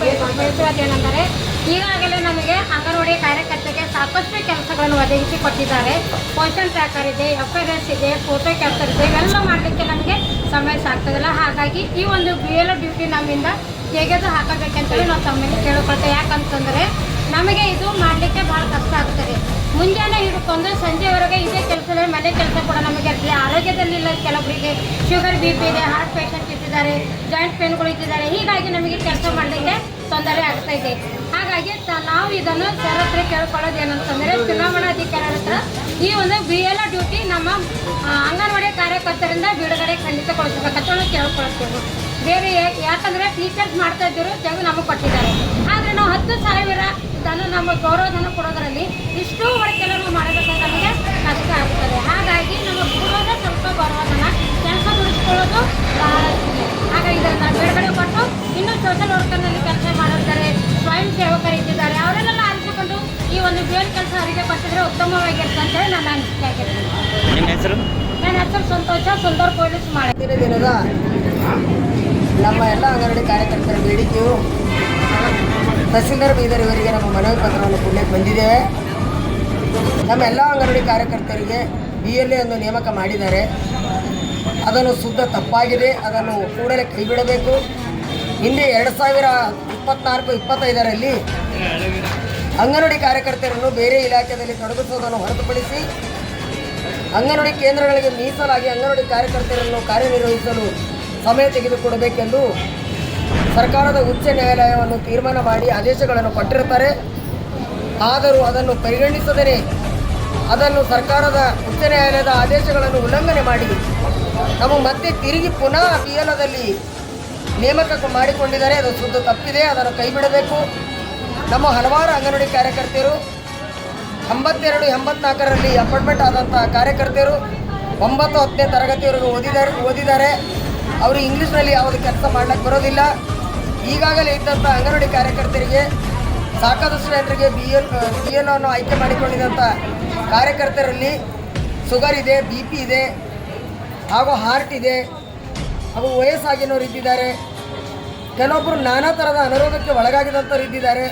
ಬಯಸುವುದೇನೆಂದರೆ ಈಗಾಗಲೇ ನಮಗೆ ಅಂಗನವಾಡಿ ಕಾರ್ಯಕರ್ತೆಗೆ ಸಾಕಷ್ಟು ಕೆಲಸಗಳನ್ನು ಒದಗಿಸಿ ಕೊಟ್ಟಿದ್ದಾರೆ. ಪೋಷನ್ ಟ್ರ್ಯಾಕರ್ ಇದೆ ಎಫ್ ಆರ್ ಎಸ್ ಇದೆ ಫೋಟೋ ಕ್ಯಾಪ್ಚರ್ ಇದೆ, ಇವೆಲ್ಲ ಮಾಡಲಿಕ್ಕೆ ನಮಗೆ ಸಮಯ ಸಾಕ್ತದಲ್ಲ. ಹಾಗಾಗಿ ಈ ಒಂದು ಬಿ ಎಲ್ ಡ್ಯೂಟಿ ನಮ್ಮಿಂದ ತೆಗೆದು ಹಾಕಬೇಕಂತೇಳಿ ನಾವು ತಮ್ಮಲ್ಲಿ ಕೇಳಿಕೊಳ್ತೇವೆ. ಯಾಕಂತಂದರೆ, ನಮಗೆ ಇದು ಮಾಡಲಿಕ್ಕೆ ಭಾಳ ಕಷ್ಟ ಆಗ್ತದೆ. ಮುಂಜಾನೆ ಹಿಡ್ಕೊಂಡು ಸಂಜೆವರೆಗೆ ಇದೇ ಕೆಲಸದಲ್ಲಿ ಮನೆ ಕೆಲಸ ಕೂಡ ನಮಗೆ ಇರ್ತದೆ ಆರೋಗ್ಯದಲ್ಲಿಲ್ಲ ಕೆಲವರಿಗೆ ಶುಗರ್ ಬಿ ಪಿ ಇದೆ ಹಾರ್ಟ್ ಪೇಷಂಟ್ ಇದ್ದಿದ್ದಾರೆ ಜಾಯಿಂಟ್ ಪೇನ್ಗಳು ಇದ್ದಿದ್ದಾರೆ ಹೀಗಾಗಿ ನಮಗೆ ತೊಂದರೆ ಆಗ್ತಾ ಇದೆ. ಹಾಗಾಗಿ ನಾವು ಇದನ್ನು ಸರ್ ಹತ್ರ ಕೇಳ್ಕೊಳ್ಳೋದು ಏನಂತಂದರೆ ಚುನಾವಣಾಧಿಕಾರಿ ಹತ್ರ ಈ ಒಂದು ಬಿ ಎಲ್ ಡ್ಯೂಟಿ ನಮ್ಮ ಅಂಗನವಾಡಿ ಕಾರ್ಯಕರ್ತರಿಂದ ಬಿಡುಗಡೆ ಖಂಡಿತಗೊಳಿಸಬೇಕಂತ ನಾವು ಕೇಳ್ಕೊಳ್ತೇವೆ. ಬೇರೆ ಯಾಕಂದ್ರೆ ಟೀಚರ್ಸ್ ಮಾಡ್ತಾ ಇದ್ದರು ತೆಗೆದು ನಮಗೆ ಕೊಟ್ಟಿದ್ದಾರೆ. ಆದರೆ ನಾವು ಹತ್ತು ಸಾವಿರ ಧನ ನಮ್ಮ ಗೌರವಧನ ಕೊಡೋದ್ರಲ್ಲಿ ಇಷ್ಟು ಮಡಿಕೆಲ್ಲ ಮಾಡಬೇಕಂತ ನಮಗೆ ಕಷ್ಟ ಆಗ್ತದೆ. ಹಾಗಾಗಿ ನಮ್ಮ ಕೊಡೋದೇ ಸ್ವಲ್ಪ ಗೌರವಧನ ಕೆಲಸ ದುಡಿಸ್ಕೊಳ್ಳೋದು ಬಹಳ. ಹಾಗಾಗಿ ಇದನ್ನು ಬಿಡುಗಡೆ ಕೊಟ್ಟು ಇನ್ನೂ ಸೋಷಲ್ ಮಾಡಿರ್ತಾರೆ ಸ್ವಯಂ ಸೇವಕರು ಇಟ್ಟಿದ್ದಾರೆ ಅವರೆಲ್ಲ ಆರಿಸಿಕೊಂಡು ಈ ಒಂದು ಬೇರೆ ಕೆಲಸ ಅವರಿಗೆ ಕೊಟ್ಟಿದ್ರೆ ಉತ್ತಮವಾಗಿರುತ್ತೆ ಅಂತೇಳಿ ನನ್ನ ಅನಿಸಿಕೆ ಆಗಿರುತ್ತೆ ನಿಮ್ಮ ಹೆಸರು? ನನ್ನ ಹೆಸರು ಸಂತೋಷ ಸುಂದರ್ ಪೊಲೀಸ್ ಮಾಡಿದ ದಿನದ ನಮ್ಮ ಎಲ್ಲ ಅಂಗನವಾಡಿ ಕಾರ್ಯಕರ್ತರ ಬೇಡಿಕೆಯು ತಹಸೀಲ್ದಾರ್ ಬೀದರ್ ಇವರಿಗೆ ನಮ್ಮ ಮನವಿ ಪತ್ರವನ್ನು ಕೊಡಲಿಕ್ಕೆ ಬಂದಿದ್ದೇವೆ ನಮ್ಮ ಎಲ್ಲ ಅಂಗನವಾಡಿ ಕಾರ್ಯಕರ್ತರಿಗೆ ಬಿ ಎಲ್ ಎ ಅನ್ನು ನೇಮಕ ಮಾಡಿದ್ದಾರೆ. ಅದನ್ನು ಶುದ್ಧ ತಪ್ಪಾಗಿದೆ. ಅದನ್ನು ಕೂಡಲೇ ಕೈಬಿಡಬೇಕು. ಹಿಂದೆ ಎರಡು ಸಾವಿರ ಇಪ್ಪತ್ನಾಲ್ಕು, ಇಪ್ಪತ್ತೈದರಲ್ಲಿ ಅಂಗನವಾಡಿ ಕಾರ್ಯಕರ್ತರನ್ನು ಬೇರೆ ಇಲಾಖೆಯಲ್ಲಿ ತೊಡಗಿಸುವುದನ್ನು ಹೊರತುಪಡಿಸಿ ಅಂಗನವಾಡಿ ಕೇಂದ್ರಗಳಿಗೆ ಮೀಸಲಾಗಿ ಅಂಗನವಾಡಿ ಕಾರ್ಯಕರ್ತರನ್ನು ಕಾರ್ಯನಿರ್ವಹಿಸಲು ಸಮಯ ತೆಗೆದುಕೊಡಬೇಕೆಂದು ಸರ್ಕಾರದ ಉಚ್ಚ ನ್ಯಾಯಾಲಯವನ್ನು ತೀರ್ಮಾನ ಮಾಡಿ ಆದೇಶಗಳನ್ನು ಕೊಟ್ಟಿರುತ್ತಾರೆ. ಆದರೂ ಅದನ್ನು ಪರಿಗಣಿಸದರೆ ಅದನ್ನು ಸರ್ಕಾರದ ಉಚ್ಚ ನ್ಯಾಯಾಲಯದ ಆದೇಶಗಳನ್ನು ಉಲ್ಲಂಘನೆ ಮಾಡಿ ನಾವು ಮತ್ತೆ ತಿರುಗಿ ಪುನಃ ಬಿ ಎಲದಲ್ಲಿ ನೇಮಕ ಮಾಡಿಕೊಂಡಿದ್ದಾರೆ. ಅದು ಶುದ್ಧ ತಪ್ಪಿದೆ. ಅದನ್ನು ಕೈಬಿಡಬೇಕು. ನಮ್ಮ ಹಲವಾರು ಅಂಗನವಾಡಿ ಕಾರ್ಯಕರ್ತೆಯರು, ಎಂಬತ್ತೆರಡು, ಎಂಬತ್ನಾಲ್ಕರಲ್ಲಿ ಅಪಾಯಿಂಟ್ಮೆಂಟ್ ಆದಂಥ ಕಾರ್ಯಕರ್ತೆಯರು, ಒಂಬತ್ತು, ಹತ್ತನೇ ತರಗತಿವರೆಗೂ ಓದಿದ್ದಾರೆ ಓದಿದ್ದಾರೆ. ಅವರು ಇಂಗ್ಲೀಷ್ನಲ್ಲಿ ಯಾವುದು ಕೆಲಸ ಮಾಡ್ಲಿಕ್ಕೆ ಬರೋದಿಲ್ಲ. ಈಗಾಗಲೇ ಇದ್ದಂಥ ಅಂಗನವಾಡಿ ಕಾರ್ಯಕರ್ತರಿಗೆ, ಸಾಕಾದಷ್ಟು ಜನರಿಗೆ ಬಿ ಎಲ್ ಬಿ ಎಲ್ ಅನ್ನು ಆಯ್ಕೆ ಮಾಡಿಕೊಂಡಿದ್ದಂಥ ಕಾರ್ಯಕರ್ತರಲ್ಲಿ ಶುಗರ್ ಇದೆ ಬಿ ಪಿ ಇದೆ, ಹಾಗೂ ಹಾರ್ಟ್ ಇದೆ. ಹಾಗೂ ವಯಸ್ಸಾಗಿನವರು ಇದ್ದಿದ್ದಾರೆ. ಕೆಲವೊಬ್ಬರು ನಾನಾ ಥರದ ಅನಾರೋಗ್ಯಕ್ಕೆ ಒಳಗಾಗಿದಂಥವ್ರು ಇದ್ದಿದ್ದಾರೆ.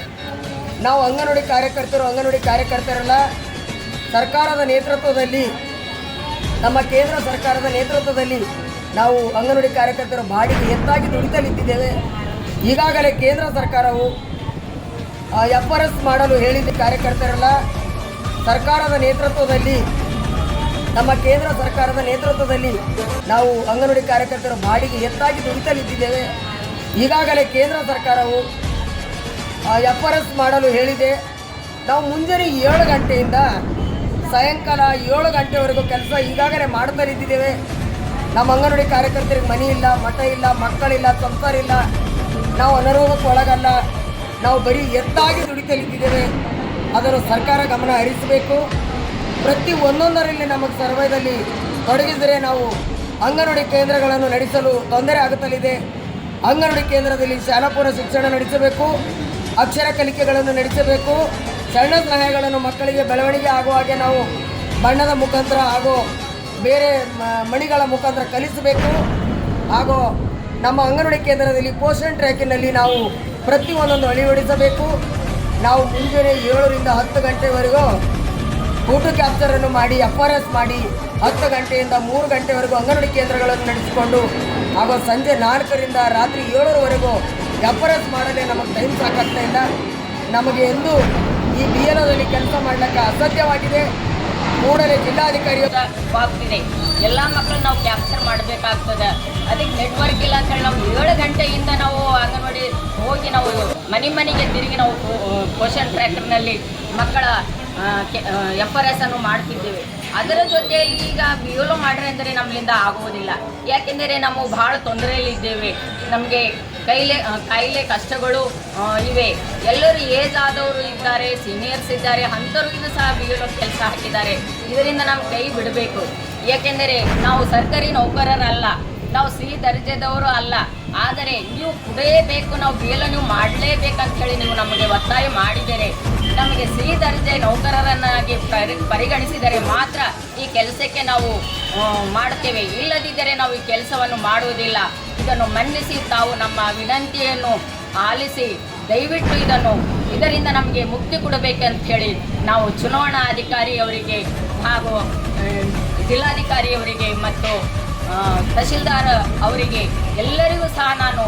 ನಾವು ಅಂಗನವಾಡಿ ಕಾರ್ಯಕರ್ತರು, ಅಂಗನವಾಡಿ ಕಾರ್ಯಕರ್ತರೆಲ್ಲ. ಸರ್ಕಾರದ ನೇತೃತ್ವದಲ್ಲಿ, ನಮ್ಮ ಕೇಂದ್ರ ಸರ್ಕಾರದ ನೇತೃತ್ವದಲ್ಲಿ ನಾವು ಅಂಗನವಾಡಿ ಕಾರ್ಯಕರ್ತರು ಬಾಡಿಗೆ ಎತ್ತಾಗಿ ದುಡಿತಲಿದ್ದೇವೆ ಈಗಾಗಲೇ ಕೇಂದ್ರ ಸರ್ಕಾರವು ಎಫ್ ಆರ್ ಎಸ್ ಮಾಡಲು ಹೇಳಿದ ಕಾರ್ಯಕರ್ತರೆಲ್ಲ. ಸರ್ಕಾರದ ನೇತೃತ್ವದಲ್ಲಿ ನಮ್ಮ ಕೇಂದ್ರ ಸರ್ಕಾರದ ನೇತೃತ್ವದಲ್ಲಿ ನಾವು ಅಂಗನವಾಡಿ ಕಾರ್ಯಕರ್ತರು ಬಾಡಿಗೆ ಎತ್ತಾಗಿ ದುಡಿತಲಿದ್ದೇವೆ. ಈಗಾಗಲೇ ಕೇಂದ್ರ ಸರ್ಕಾರವು ಎಫ್ ಆರ್ ಎಸ್ ಮಾಡಲು ಹೇಳಿದೆ. ನಾವು ಮುಂಜಾನೆ ಏಳು ಗಂಟೆಯಿಂದ ಸಾಯಂಕಾಲ ಏಳು ಗಂಟೆವರೆಗೂ ಕೆಲಸ ಈಗಾಗಲೇ ಮಾಡ್ತಾರಿದ್ದೇವೆ ನಮ್ಮ ಅಂಗನವಾಡಿ ಕಾರ್ಯಕರ್ತರಿಗೆ ಮನೆ ಇಲ್ಲ, ಮಠ ಇಲ್ಲ, ಮಕ್ಕಳಿಲ್ಲ, ಸಂಸಾರ ಇಲ್ಲ. ನಾವು ಅನಾರೋಗ್ಯಕ್ಕೆ ಒಳಗಲ್ಲ. ನಾವು ಬರೀ ಎತ್ತಾಗಿ ದುಡಿತಲಿದ್ದೇವೆ. ಅದನ್ನು ಸರ್ಕಾರ ಗಮನ ಹರಿಸಬೇಕು. ಪ್ರತಿ ಒಂದೊಂದರಲ್ಲಿ ನಮಗೆ ಸರ್ವೈದಲ್ಲಿ ತೊಡಗಿದರೆ ನಾವು ಅಂಗನವಾಡಿ ಕೇಂದ್ರಗಳನ್ನು ನಡೆಸಲು ತೊಂದರೆ ಆಗುತ್ತಲಿದೆ. ಅಂಗನವಾಡಿ ಕೇಂದ್ರದಲ್ಲಿ ಶಾಲಾಪೂರ್ವ ಶಿಕ್ಷಣ ನಡೆಸಬೇಕು. ಅಕ್ಷರ ಕಲಿಕೆಗಳನ್ನು ನಡೆಸಬೇಕು. ಸಣ್ಣ ಸಹಾಯಗಳನ್ನು ಮಕ್ಕಳಿಗೆ ಬೆಳವಣಿಗೆ ಆಗುವ ಹಾಗೆ ನಾವು ಬಣ್ಣದ ಮುಖಾಂತರ ಹಾಗೂ ಬೇರೆ ಮಣಿಗಳ ಮುಖಾಂತರ ಕಲಿಸಬೇಕು. ಹಾಗೂ ನಮ್ಮ ಅಂಗನವಾಡಿ ಕೇಂದ್ರದಲ್ಲಿ ಪೋಷಣ್ ಟ್ರ್ಯಾಕಿನಲ್ಲಿ ನಾವು ಪ್ರತಿ ಒಂದೊಂದು ಅಳಿವಡಿಸಬೇಕು. ನಾವು ಮುಂಜಾನೆ ಏಳರಿಂದ ಹತ್ತು ಗಂಟೆವರೆಗೂ ಫೋಟೋ ಕ್ಯಾಪ್ಚರ್ ಅನ್ನು ಮಾಡಿ ಎಫ್ ಆರ್ ಎಸ್ ಮಾಡಿ, ಹತ್ತು ಗಂಟೆಯಿಂದ ಮೂರು ಗಂಟೆವರೆಗೂ ಅಂಗನವಾಡಿ ಕೇಂದ್ರಗಳನ್ನು ನಡೆಸಿಕೊಂಡು, ಹಾಗೂ ಸಂಜೆ ನಾಲ್ಕರಿಂದ ರಾತ್ರಿ ಏಳರವರೆಗೂ ಎಫ್ ಆರ್ ಎಸ್ ಮಾಡಲೇ ನಮಗೆ ಟೈಮ್ ಸಾಕಾಗ್ತಾ ಇಲ್ಲ. ನಮಗೆ ಎಂದು ಈ ಬಿ ಎಲ್ ಓದಲ್ಲಿ ಕೆಲಸ ಮಾಡಲಿಕ್ಕೆ ಅಸಾಧ್ಯವಾಗಿದೆ. ಕೂಡಲೇ ಜಿಲ್ಲಾಧಿಕಾರಿ ಆಗ್ತಿದೆ ಎಲ್ಲ ಮಕ್ಕಳು ನಾವು ಕ್ಯಾಪ್ಚರ್ ಮಾಡಬೇಕಾಗ್ತದೆ. ಅದಕ್ಕೆ ನೆಟ್ವರ್ಕ್ ಇಲ್ಲ ಅಂತೇಳಿ ನಾವು ಏಳು ಗಂಟೆಯಿಂದ ನಾವು ಅಂಗನವಾಡಿ ಹೋಗಿ ನಾವು ಮನೆ ಮನೆಗೆ ತಿರುಗಿ ನಾವು ಪೋಷನ್ ಟ್ರ್ಯಾಕ್ಟರ್ನಲ್ಲಿ ಮಕ್ಕಳ ಅನ್ನು ಮಾಡ್ತಿದ್ದೇವೆ. ಅದರ ಜೊತೆ ಈಗ ಬಿ ಎಲ್ ಮಾಡ್ರೆ ಅಂದರೆ ನಮ್ಮಿಂದ ಆಗುವುದಿಲ್ಲ. ಯಾಕೆಂದರೆ ನಾವು ಭಾಳ ತೊಂದರೆಯಲ್ಲಿದ್ದೇವೆ. ನಮಗೆ ಕೈಲೆ ಕಾಯಿಲೆ ಕಷ್ಟಗಳು ಇವೆ. ಎಲ್ಲರೂ ಏಜ್ ಆದವರು ಇದ್ದಾರೆ ಸೀನಿಯರ್ಸ್ ಇದ್ದಾರೆ ಅಂಥವ್ರಿಗೂ ಸಹ ಬಿ ಎಲ್ ಕೆಲಸ ಹಾಕಿದ್ದಾರೆ. ಇದರಿಂದ ನಾವು ಕೈ ಬಿಡಬೇಕು. ಏಕೆಂದರೆ ನಾವು ಸರ್ಕಾರಿ ನೌಕರರಲ್ಲ. ನಾವು ಸಿಹಿ ದರ್ಜೆದವರು ಅಲ್ಲ. ಆದರೆ ನೀವು ಕುಡಿಯಬೇಕು, ನಾವು ಬೇಲ ನೀವು ಮಾಡಲೇಬೇಕಂತ ಹೇಳಿ ನೀವು ನಮಗೆ ಒತ್ತಾಯ ಮಾಡಿದರೆ, ನಮಗೆ ಸಿಹಿ ದರ್ಜೆ ನೌಕರರನ್ನಾಗಿ ಪರಿ, ಪರಿಗಣಿಸಿದರೆ ಮಾತ್ರ ಈ ಕೆಲಸಕ್ಕೆ ನಾವು ಮಾಡುತ್ತೇವೆ. ಇಲ್ಲದಿದ್ದರೆ ನಾವು ಈ ಕೆಲಸವನ್ನು ಮಾಡುವುದಿಲ್ಲ. ಇದನ್ನು ಮನ್ನಿಸಿ ತಾವು ನಮ್ಮ ವಿನಂತಿಯನ್ನು ಆಲಿಸಿ, ದಯವಿಟ್ಟು ಇದನ್ನು, ಇದರಿಂದ ನಮಗೆ ಮುಕ್ತಿ ಕೊಡಬೇಕಂತ ಹೇಳಿ ನಾವು ಚುನಾವಣಾ ಅಧಿಕಾರಿಯವರಿಗೆ ಹಾಗೂ ಜಿಲ್ಲಾಧಿಕಾರಿಯವರಿಗೆ ಮತ್ತು ತಹಶೀಲ್ದಾರ್ ಅವರಿಗೆ ಎಲ್ಲರಿಗೂ ಸಹ ನಾನು